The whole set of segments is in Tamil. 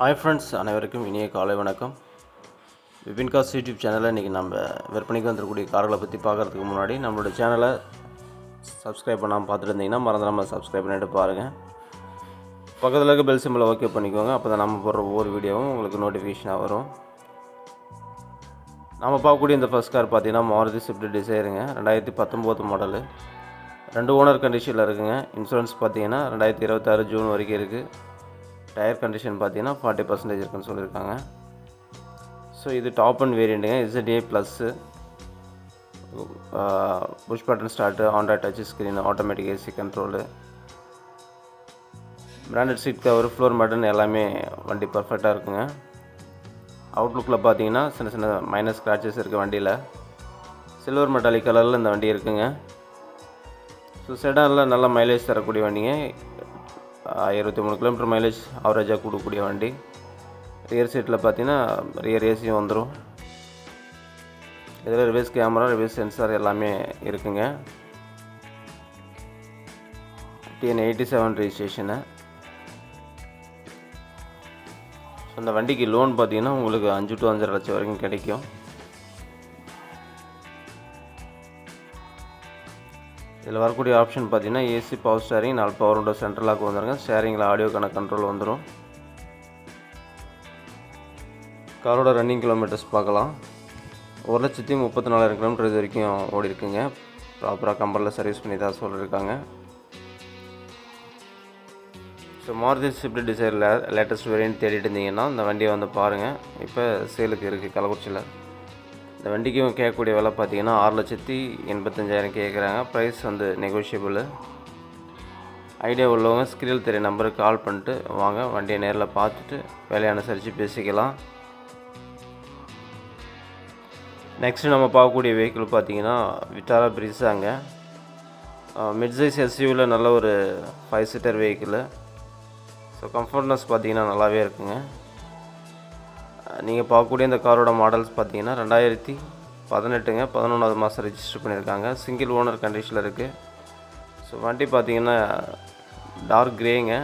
ஹாய் ஃப்ரெண்ட்ஸ் அனைவருக்கும் இனிய காலை வணக்கம். விபின் காஸ் யூடியூப் சேனலில் இன்றைக்கி நம்ம விற்பனைக்கு வந்துருக்கூடிய கார்களை பற்றி பார்க்குறதுக்கு முன்னாடி நம்மளோட சேனலை சப்ஸ்கிரைப் பண்ணாமல் பார்த்துட்டு இருந்தீங்கன்னா மறந்துடாமல் சப்ஸ்கிரைப் பண்ணிட்டு பாருங்கள் பக்கத்தில் இருக்க பெல் சிம்பிளை ஓகே பண்ணிக்கோங்க. அப்போ தான் நம்ம போடுற ஒவ்வொரு வீடியோவும் உங்களுக்கு நோட்டிஃபிகேஷனாக வரும். நம்ம பார்க்கக்கூடிய இந்த ஃபஸ்ட் கார் பார்த்தீங்கன்னா மாருதி ஸ்விஃப்ட் டிசைருங்க ரெண்டாயிரத்தி பத்தொம்போது மாடலு ரெண்டு ஓனர் கண்டிஷனில் இருக்குங்க. இன்சூரன்ஸ் பார்த்தீங்கன்னா ரெண்டாயிரத்தி இருபத்தாறு ஜூன் வரைக்கும் இருக்குது டயர் கண்டிஷன் பார்த்தீங்கன்னா ஃபார்ட்டி பர்சன்டேஜ் இருக்குன்னு சொல்லியிருக்காங்க. ஸோ இது top and வேரியண்ட்டுங்க ZA plus push button start android touch screen automatic AC control branded seat cover floor mat எல்லாமே வண்டி பர்ஃபெக்டாக இருக்குங்க. அவுட்லுக்கில் பார்த்தீங்கன்னா சின்ன சின்ன மைனஸ் ஸ்க்ராச்சஸ் இருக்குது வண்டியில். சில்வர் மெட்டாலிக் கலரில் இந்த வண்டி இருக்குங்க. ஸோ செடானில் நல்ல மைலேஜ் தரக்கூடிய வண்டிங்க. இருபத்தி மூணு கிலோமீட்டர் மைலேஜ் ஆவரேஜாக கொடுக்கக்கூடிய வண்டி. ரியர் சீட்டில் பார்த்தீங்கன்னா ரியர் ஏசியும் வந்துடும் இதில் ரிவர்ஸ் கேமரா ரிவர்ஸ் சென்சார் எல்லாமே இருக்குங்க. TN eighty seven registration so இந்த வண்டிக்கு லோன் பார்த்தீங்கன்னா உங்களுக்கு அஞ்சு டு அஞ்சரை லட்சம் வரைக்கும் கிடைக்கும். இதில் வரக்கூடிய ஆப்ஷன் பார்த்தீங்கன்னா ஏசி பவர் ஸ்டேரிங் நாலு பவர் விண்டோ சென்ட்ரலாக வந்துருங்க. ஸ்டேரிங்கில் ஆடியோக்கான கண்ட்ரோல் வந்துடும் காரோட ரன்னிங் கிலோமீட்டர்ஸ் பார்க்கலாம். ஒரு லட்சத்தி முப்பத்தி நாலாயிரம் கிலோமீட்டர் இது வரைக்கும் ஓடி இருக்குங்க ப்ராப்பராக கம்பரில் சர்வீஸ் பண்ணி தான் சொல்லியிருக்காங்க ஸோ மாருதி ஸ்விஃப்ட் டிசைரில் லேட்டஸ்ட் வேரியன்ட் தேடிட்டு இருந்தீங்கன்னா இந்த வண்டியை வந்து பாருங்கள் இப்போ சேலுக்கு இருக்குது கள்ளக்குறிச்சியில். இந்த வண்டிக்கும் கேட்கக்கூடிய விலை பார்த்தீங்கன்னா ஆறு லட்சத்தி எண்பத்தஞ்சாயிரம் கேட்குறாங்க. ப்ரைஸ் வந்து நெகோஷியபிள் ஐடியா உள்ளவங்க ஸ்க்ரீல் தெரிய நம்பருக்கு கால் பண்ணிட்டு வாங்க. வண்டியை நேரில் பார்த்துட்டு விலையை அனுசரித்து பேசிக்கலாம். நெக்ஸ்ட்டு நம்ம பார்க்கக்கூடிய வெஹிக்கிள் பார்த்தீங்கன்னா விட்டாரா பிரிஸாங்க மிட் சைஸ் எஸ்யூவில் நல்ல ஒரு five seater vehicle so comfortness பார்த்தீங்கன்னா நல்லாவே இருக்குங்க. நீங்கள் பார்க்கக்கூடிய இந்த காரோட மாடல்ஸ் பார்த்தீங்கன்னா ரெண்டாயிரத்தி பதினெட்டுங்க பதினொன்றாவது மாதம் ரெஜிஸ்டர் பண்ணியிருக்காங்க. சிங்கிள் ஓனர் கண்டிஷனில் இருக்குது ஸோ வண்டி பார்த்தீங்கன்னா டார்க் கிரேங்க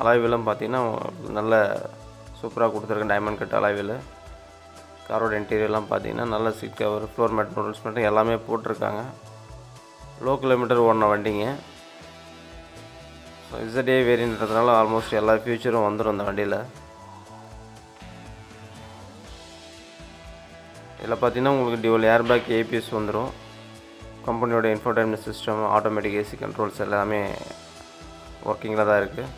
அலாய்விலும் பார்த்தீங்கன்னா நல்ல சூப்பராக கொடுத்துருக்கேன். டைமண்ட் கட் அலாய்வில். காரோட இன்டீரியர்லாம் பார்த்தீங்கன்னா நல்ல seat cover floor mat noodles மட்டும் எல்லாமே போட்டிருக்காங்க. லோ கிலோமீட்டர் ஓடின வண்டிங்க. ஸோ இசடே வேரியன்றதுனால ஆல்மோஸ்ட் எல்லா ஃபியூச்சரும் வந்துடும் இந்த வண்டியில். இதில் பார்த்தீங்கன்னா உங்களுக்கு டியூவல் ஏர் பேக் ஏபிஎஸ் வந்துடும் கம்பெனியோட infotainment system automatic AC controls எல்லாமே ஒர்க்கிங்கில் தான் இருக்குது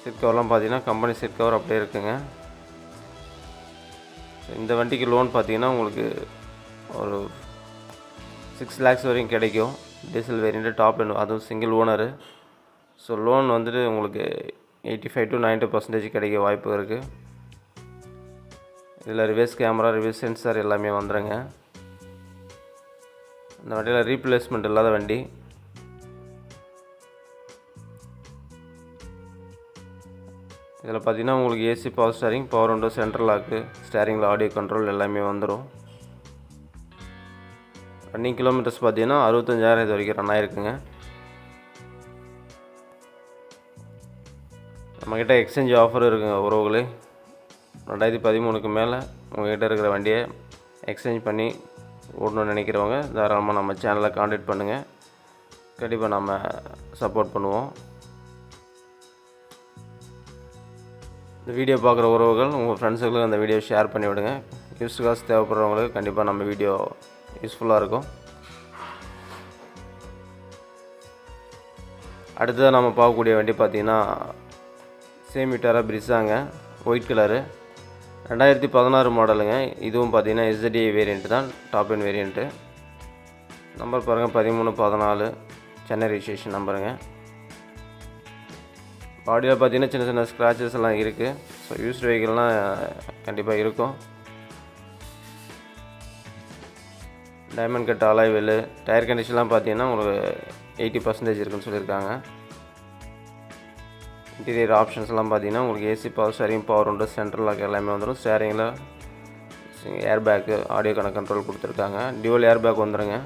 சீட் கவர்லாம் பார்த்தீங்கன்னா கம்பெனி சீட் கவர் அப்படியே இருக்குங்க. இந்த வண்டிக்கு லோன் பார்த்தீங்கன்னா உங்களுக்கு ஒரு சிக்ஸ் லேக்ஸ் வரைக்கும் கிடைக்கும். டீசல் வேரியண்ட்டு டாப் அதுவும் சிங்கிள் ஓனரு ஸோ லோன் வந்துட்டு உங்களுக்கு eighty five to ninety percentage கிடைக்க வாய்ப்பு இருக்குது இதில் ரிவர்ஸ் கேமரா ரிவர்ஸ் சென்சார் எல்லாமே வந்துடுங்க இந்த வண்டியில் ரீப்ளேஸ்மெண்ட் இல்லாத வண்டி. இதில் பார்த்தீங்கன்னா உங்களுக்கு AC power steering power window central lock ஸ்டேரிங்கில் audio control எல்லாமே வந்துடும் ரன்னிங் கிலோமீட்டர்ஸ் பார்த்தீங்கன்னா அறுபத்தஞ்சாயிரம் இது வரைக்கும் ரன் ஆயிருக்குங்க. நம்மக்கிட்ட எக்ஸ்சேஞ்ச் ஆஃபர் இருக்குங்க உறவுகளே. ரெண்டாயிரத்தி பதிமூணுக்கு மேலே உங்கள்கிட்ட இருக்கிற வண்டியை எக்ஸ்சேஞ்ச் பண்ணி ஓடணும்னு நினைக்கிறவங்க தாராளமாக நம்ம சேனலை காண்டாக்ட் பண்ணுங்கள் கண்டிப்பாக நம்ம சப்போர்ட் பண்ணுவோம். இந்த வீடியோ பார்க்குற உறவுகள் உங்கள் ஃப்ரெண்ட்ஸுங்களுக்கு அந்த வீடியோ ஷேர் பண்ணி விடுங்க. யூஸ் காசு தேவைப்படுறவங்களுக்கு கண்டிப்பாக நம்ம வீடியோ யூஸ்ஃபுல்லாக இருக்கும். அடுத்ததாக நம்ம பார்க்கக்கூடிய வண்டி பார்த்தீங்கன்னா சேமிட்டாரா பிரிஸாங்க ஒயிட் கலரு. ரெண்டாயிரத்தி பதினாறு மாடலுங்க. இதுவும் பார்த்தீங்கன்னா எஸ்டிஏ வேரியண்ட்டு தான் டாப் என் வேரியண்ட்டு நம்பர் பாருங்கள் பதிமூணு பதினாலு. சென்னை ரிஜிஸ்ட்ரேஷன் நம்பருங்க பாடியில் பார்த்தீங்கன்னா சின்ன சின்ன ஸ்க்ராச்சஸ் எல்லாம் இருக்குது ஸோ யூஸ்டு வெஹிக்கிள்லாம் கண்டிப்பாக இருக்கும். டைமண்ட் கட் அலாய் டயர் கண்டிஷன்லாம் பார்த்தீங்கன்னா உங்களுக்கு எயிட்டி பர்சன்டேஜ் இருக்குன்னு சொல்லியிருக்காங்க. இன்டீரியர் ஆப்ஷன்ஸ்லாம் பார்த்தீங்கன்னா உங்களுக்கு ஏசி பவர் ஸ்டேரிங் பவர் உண்டு. சென்ட்ரல் லாக் எல்லாமே வந்துடும் ஸ்டேரிங்கில் ஏர் பேக்கு ஆடியோக்கான கண்ட்ரோல் கொடுத்துருக்காங்க. டியூவல் ஏர் பேக் வந்துடுங்க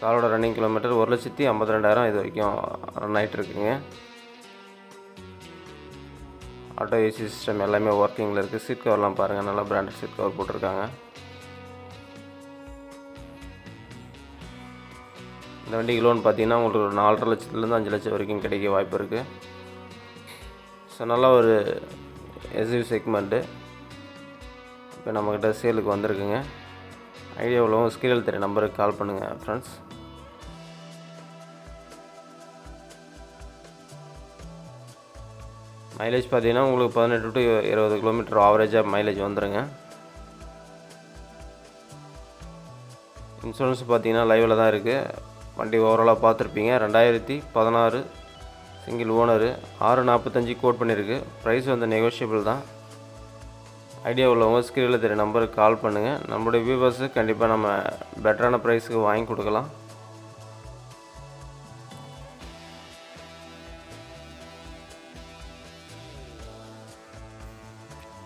காரோட ரன்னிங் கிலோமீட்டர் ஒரு லட்சத்தி ஐம்பத்தி ரெண்டாயிரம் இது வரைக்கும் ரன் ஆகிட்டுருக்குங்க ஆட்டோ ஏசி சிஸ்டம் எல்லாமே ஒர்க்கிங்கில் இருக்குது சீட் கவர்லாம் பாருங்கள் நல்லா பிராண்டட் சீட் கவர் போட்டிருக்காங்க. இந்த வண்டிக்கு லோன் பார்த்தீங்கன்னா உங்களுக்கு ஒரு நாலரை லட்சத்துலேருந்து அஞ்சு லட்சம் வரைக்கும் கிடைக்க வாய்ப்பு இருக்குது ஸோ நல்ல ஒரு எஸ்யூ செக்மெண்ட்டு இப்போ நம்மக்கிட்ட சேலுக்கு வந்திருக்குங்க. ஐடியா உள்ளவங்க ஸ்கிரீனில் தெரிய நம்பருக்கு கால் பண்ணுங்கள் ஃப்ரெண்ட்ஸ் மைலேஜ் பார்த்தீங்கன்னா உங்களுக்கு பதினெட்டு டு இருபது கிலோமீட்டர் ஆவரேஜாக மைலேஜ் வந்துடுங்க இன்சூரன்ஸ் பார்த்தீங்கன்னா லைவில் தான் இருக்குது வண்டி ஓவராலாக பார்த்துருப்பீங்க. ரெண்டாயிரத்தி பதினாறு சிங்கிள் ஓனரு. ஆறு நாற்பத்தஞ்சு கோட் பண்ணியிருக்கு ப்ரைஸ் வந்து நெகோஷியபிள் தான். ஐடியா உள்ளவங்க ஸ்க்ரீனில் தெரிய நம்பருக்கு கால் பண்ணுங்கள் நம்மளுடைய வியூவர்ஸு கண்டிப்பாக நம்ம பெட்டரான ப்ரைஸுக்கு வாங்கி கொடுக்கலாம்.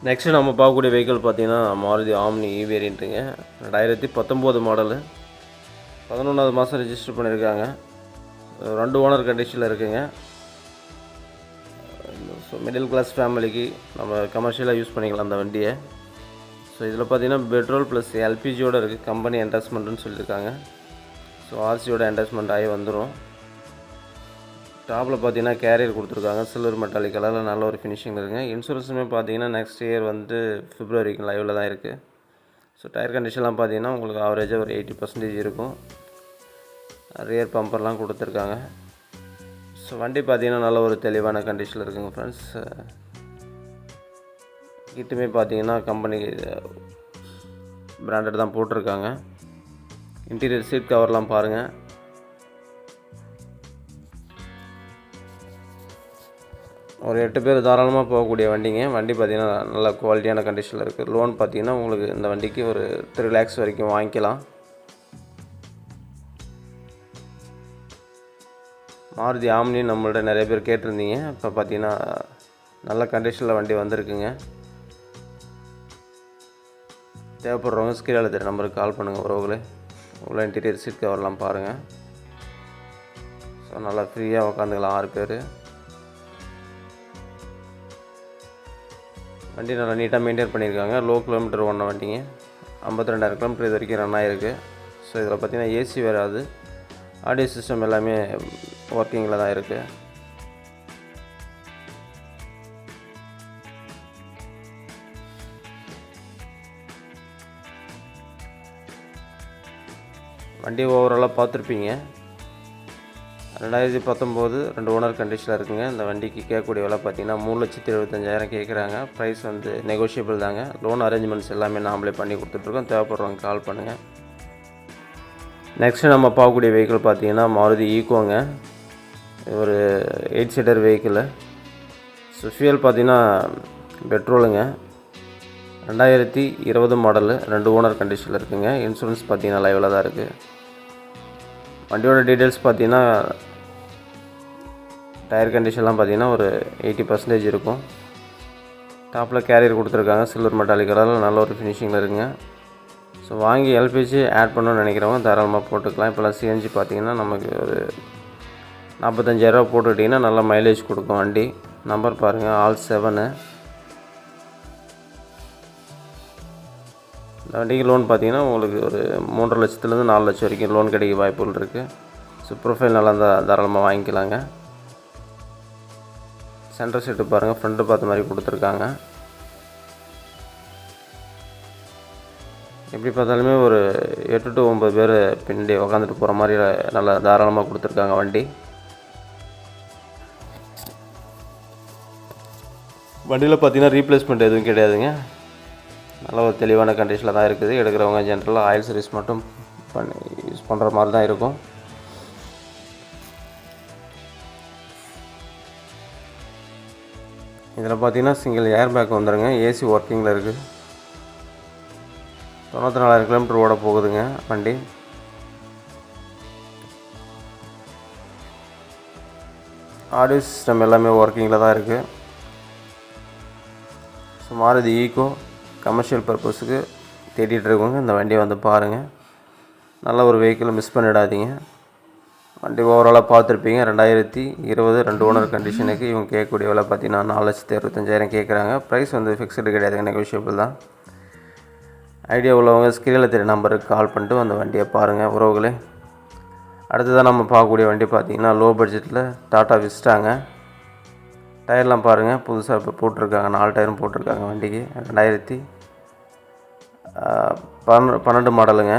நெக்ஸ்ட்டு நம்ம பார்க்கக்கூடிய வெஹிக்கிள் பார்த்தீங்கன்னா மாருதி ஆம்னி e இ வேரியண்ட்டுங்க ரெண்டாயிரத்தி பத்தொம்போது மாடலு பதினொன்றாவது மாதம் ரெஜிஸ்டர் பண்ணியிருக்காங்க ரெண்டு ஓனர் கண்டிஷனில் இருக்குங்க. ஸோ மிடில் கிளாஸ் ஃபேமிலிக்கு நம்ம கமர்ஷியலாக யூஸ் பண்ணிக்கலாம் அந்த வண்டியை. ஸோ இதில் பார்த்தீங்கன்னா பெட்ரோல் ப்ளஸ் எல்பிஜியோடு இருக்குது கம்பெனி என்டாஸ்மெண்ட்டுன்னு சொல்லியிருக்காங்க. ஸோ ஆர்சியோட என்டாஸ்மெண்ட் ஆகி வந்துடும் டாப்பில் பார்த்தீங்கன்னா கேரியர் கொடுத்துருக்காங்க. சில்வர் மெட்டாலிக் கலரில் நல்ல ஒரு ஃபினிஷிங் இருக்குங்க. இன்சூரன்ஸுமே பார்த்தீங்கன்னா நெக்ஸ்ட் இயர் வந்து ஃபிப்ரவரிக்கு லைவில் தான் இருக்குது ஸோ டயர் கண்டிஷன்லாம் பார்த்தீங்கன்னா உங்களுக்கு ஆவரேஜாக ஒரு எயிட்டி பர்சன்டேஜ் இருக்கும். ரியர் பம்பர்லாம் கொடுத்துருக்காங்க. ஸோ வண்டி பார்த்தீங்கன்னா நல்ல ஒரு தெளிவான கண்டிஷனில் இருக்குங்க ஃப்ரெண்ட்ஸ் கிட்டுமே பார்த்தீங்கன்னா கம்பெனி பிராண்டட் தான் போட்டிருக்காங்க. இன்டீரியர் சீட் கவர்லாம் பாருங்கள் ஒரு எட்டு பேர் தாராளமாக போகக்கூடிய வண்டிங்க. வண்டி பார்த்தீங்கன்னா நல்ல குவாலிட்டியான கண்டிஷனில் இருக்குது லோன் பார்த்தீங்கன்னா உங்களுக்கு இந்த வண்டிக்கு ஒரு த்ரீ லேக்ஸ் வரைக்கும் வாங்கிக்கலாம். மாருதி ஆம்னி நம்மள்ட்ட நிறைய பேர் கேட்டிருந்தீங்க. இப்போ பார்த்தீங்கன்னா நல்ல கண்டிஷனில் வண்டி வந்திருக்குங்க. தேவைப்படுறவங்க ஸ்கிரீனில் தெரிய நம்பருக்கு கால் பண்ணுங்கள் உறவுகளே உள்ள இன்டீரியர் சீட் கவர்லாம் பாருங்கள் ஸோ நல்லா ஃப்ரீயாக உக்காந்துக்கலாம் ஆறு பேர். வண்டி நல்லா நீட்டாக மெயின்டைன் பண்ணியிருக்காங்க. லோ கிலோமீட்டர் ஓடின வண்டிங்க. ஐம்பத்தி ரெண்டாயிரம் கிலோமீட்டர் இது வரைக்கும் ரன் ஆகிருக்கு ஸோ இதில் பார்த்தீங்கன்னா ஏசி வராது ஆடியோ சிஸ்டம் எல்லாமே ஒர்க்கிங்கில் தான் இருக்குது வண்டி ஓவராலாக பார்த்துருப்பீங்க. ரெண்டாயிரத்தி பத்தொம்போது ரெண்டு ஓனர் கண்டிஷனில் இருக்குங்க. இந்த வண்டிக்கு கேட்கக்கூடிய விலை பார்த்தீங்கன்னா மூணு லட்சத்தி எழுபத்தஞ்சாயிரம் கேட்குறாங்க. ப்ரைஸ் வந்து நெகோஷியபிள் தாங்க. லோன் அரேஞ்ச்மெண்ட்ஸ் எல்லாமே நாமளே பண்ணி கொடுத்துட்ருக்கோம். தேவைப்படுறவங்க கால் பண்ணுங்கள் நெக்ஸ்ட்டு நம்ம பார்க்கக்கூடிய வெஹிக்கிள் பார்த்தீங்கன்னா மாருதி ஈக்கோங்க ஒரு eight seater vehicle so fuel பார்த்தீங்கன்னா பெட்ரோலுங்க ரெண்டாயிரத்தி இருபது மாடலு ரெண்டு ஓனர் கண்டிஷனில் இருக்குதுங்க இன்சூரன்ஸ் பார்த்தீங்கன்னா லைவில் தான் இருக்குது வண்டியோட டீட்டெயில்ஸ் பார்த்தீங்கன்னா டயர் கண்டிஷன்லாம் பார்த்தீங்கன்னா ஒரு எயிட்டி பர்சன்டேஜ் இருக்கும். டாப்பில் கேரியர் கொடுத்துருக்காங்க. சில்வர் மெட்டாலிக் கலரில் நல்ல ஒரு ஃபினிஷிங்கில் இருக்குங்க. ஸோ வாங்கி எல்பிஜி ஆட் பண்ணணும்னு நினைக்கிறவங்க தாராளமாக போட்டுக்கலாம். இப்போலாம் சிஎன்ஜி பார்த்தீங்கன்னா நமக்கு ஒரு நாற்பத்தஞ்சாயிரரூவா போட்டுக்கிட்டிங்கன்னா நல்லா மைலேஜ் கொடுக்கும் வண்டி. நம்பர் பாருங்கள் ஆல் செவனு இந்த வண்டிக்கு லோன் பார்த்தீங்கன்னா உங்களுக்கு ஒரு மூன்றரை லட்சத்துலேருந்து நாலு லட்சம் வரைக்கும் லோன் கிடைக்க வாய்ப்புகள் இருக்குது ஸோ ப்ரொஃபைல் நல்லா இருந்தால் தாராளமாக வாங்கிக்கலாங்க. சென்டர் சீட்டு பாருங்கள் ஃப்ரண்ட்டு பார்த்த மாதிரி கொடுத்துருக்காங்க. எப்படி பார்த்தாலுமே ஒரு எட்டு டு ஒம்பது பேர் பின்னாடி உக்காந்துட்டு போகிற மாதிரி நல்லா தாராளமாக கொடுத்துருக்காங்க வண்டி. வண்டியில் பார்த்தீங்கன்னா ரீப்ளேஸ்மெண்ட் எதுவும் கிடையாதுங்க. நல்ல ஒரு தெளிவான கண்டிஷனில் தான் இருக்குது. எடுக்கிறவங்க ஜென்ரலாக ஆயில் சர்வீஸ் மட்டும் பண்ணி யூஸ் பண்ணுற மாதிரி தான் இருக்கும். இதில் பார்த்தீங்கன்னா சிங்கிள் ஏர் பேக் வந்துடுங்க ஏசி ஒர்க்கிங்கில் இருக்குது தொண்ணூற்றி நாலாயிரம் கிலோமீட்டர் ஓட போகுதுங்க வண்டி. ஆடியோ சிஸ்டம் எல்லாமே ஒர்க்கிங்கில் தான் இருக்குது மாருதி ஈக்கோ கமர்ஷியல் பர்பஸுக்கு தேடிட்டு இருக்கவங்க இந்த வண்டியை வந்து பாருங்கள் நல்ல ஒரு வெஹிக்கிளை மிஸ் பண்ணிடாதீங்க. வண்டி ஓவராலாக பார்த்துருப்பீங்க. ரெண்டாயிரத்தி இருபது ரெண்டு ஓனர் கண்டிஷனுக்கு இவங்க கேட்கக்கூடிய விலை பார்த்தீங்கன்னா நாலு லட்சத்தி அறுபத்தஞ்சாயிரம் கேட்குறாங்க. ப்ரைஸ் வந்து ஃபிக்ஸ்டு கிடையாது. நெகோஷியபிள் தான். ஐடியா உள்ளவங்க ஸ்கிரீனில் தெரிய நம்பருக்கு கால் பண்ணிட்டு அந்த வண்டியை பாருங்கள் உறவுகளே. அடுத்ததாக நம்ம பார்க்கக்கூடிய வண்டி பார்த்தீங்கன்னா லோ பட்ஜெட்டில் டாட்டா விசிட்டாங்க டயர்லாம் பாருங்கள் புதுசாக இப்போ போட்டிருக்காங்க. நாலு டயரும் போட்டிருக்காங்க வண்டிக்கு. ரெண்டாயிரத்தி பன்னெண்டு பன்னெண்டு மாடலுங்க.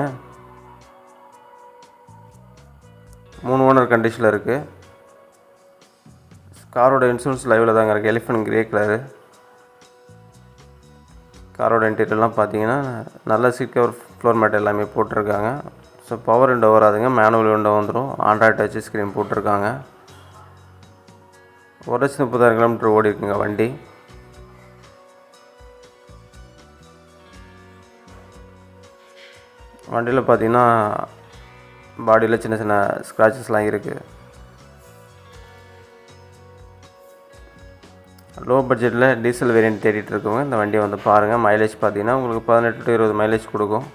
மூணு ஓனர் கண்டிஷனில் இருக்குது காரோட இன்சூரன்ஸ் லைவில் தாங்க இருக்குது எலிஃபண்ட் கிரே கலரு காரோட இன்டீரியர்லாம் பார்த்தீங்கன்னா நல்ல சீட் கவர் ஃப்ளோர் மேட் எல்லாமே போட்டிருக்காங்க. ஸோ பவர் விண்டோ வராதுங்க. மேனுவல் விண்டோ வந்துடும் ஆண்ட்ராய்ட் டச் ஸ்க்ரீன் போட்டிருக்காங்க. ஒரு லட்சத்து முப்பதாயிரம் கிலோமீட்டர் ஓடி இருக்குங்க வண்டி. வண்டியில் பார்த்தீங்கன்னா பாடியில் சின்ன சின்ன ஸ்க்ராச்சஸ்லாம் இருக்குது லோ பட்ஜெட்டில் டீசல் வேரியன்ட் தேடிட்டு இருக்கவங்க இந்த வண்டியை வந்து பாருங்கள் மைலேஜ் பார்த்தீங்கன்னா உங்களுக்கு பதினெட்டு டு இருபது மைலேஜ் கொடுக்கும்.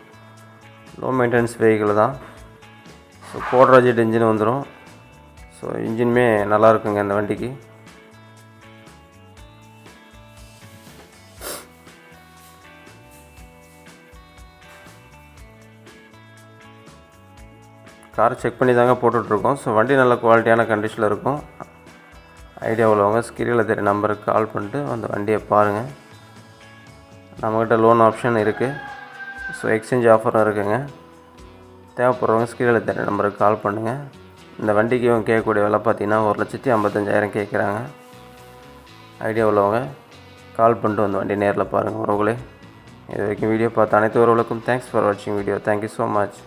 லோ மெயின்டெனன்ஸ் வெஹிக்கிள் தான். ஸோ கோட்ராஜெட் இன்ஜின் வந்துடும் ஸோ இன்ஜினுமே நல்லா இருக்குங்க இந்த வண்டிக்கு. காரை செக் பண்ணி தாங்க போட்டுட்ருக்கோம். ஸோ வண்டி நல்ல குவாலிட்டியான கண்டிஷனில் இருக்கும். ஐடியா உள்ளவங்க ஸ்கிரீனில் தெரிய நம்பருக்கு கால் பண்ணிட்டு அந்த வண்டியை பாருங்கள் நம்மக்கிட்ட லோன் ஆப்ஷன் இருக்குது ஸோ எக்ஸ்சேஞ்ச் ஆஃபரும் இருக்குங்க. தேவைப்படுறவங்க ஸ்கிரீனில் தெரிய நம்பருக்கு கால் பண்ணுங்கள் இந்த வண்டிக்கு இவங்க கேட்கக்கூடிய விலை பார்த்தீங்கன்னா ஒரு லட்சத்தி ஐம்பத்தஞ்சாயிரம் கேட்குறாங்க. ஐடியா உள்ளவங்க கால் பண்ணிட்டு வந்து வண்டி நேரில் பாருங்கள் உறவுகளே இது வரைக்கும் வீடியோ பார்த்த அனைத்து உறவுகளுக்கும் தேங்க்ஸ் ஃபார் வாட்சிங் video thank you so much